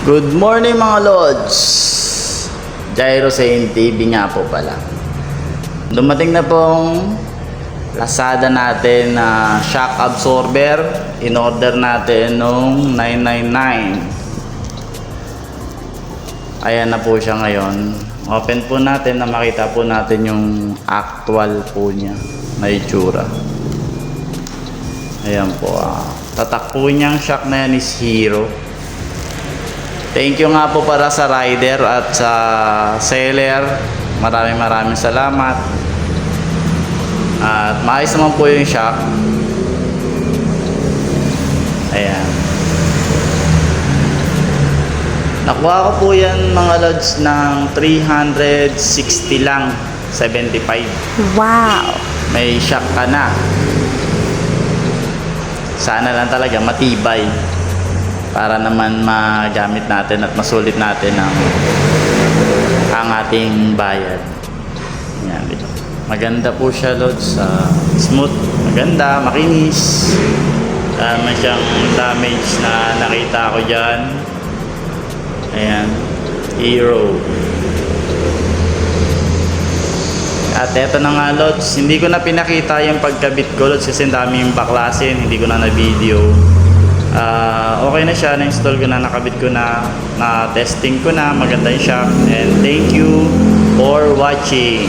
Good morning mga Lods! Jairo sa TV nga po pala. Dumating na pong Lazada natin na shock absorber. In-order natin nung 999. Ayan na po siya ngayon. Open po natin na makita po natin yung actual po niya na itsura. Ayan po. ah. tatak po niyang shock na yan is Hero. Thank you nga po para sa rider at sa seller. Maraming maraming salamat. At maayos naman po yung shock. Ayan. Nakuha ko po yan mga lods ng 360 lang. 75. Wow! May shock ka na. Sana lang talaga matibay para naman magamit natin at masulit natin ang ang ating bayad. Maganda po siya, Lods. sa smooth. Maganda, makinis. Naman siyang damage na nakita ko dyan. Ayan. Hero. At eto na nga, Lods. Hindi ko na pinakita yung pagkabit ko, Lods, kasi daming baklasin. Hindi ko na na-video. Ah, okay na siya. Na-install ko na, nakabit ko na, na-testing ko na. Maganda yung shock. And thank you for watching.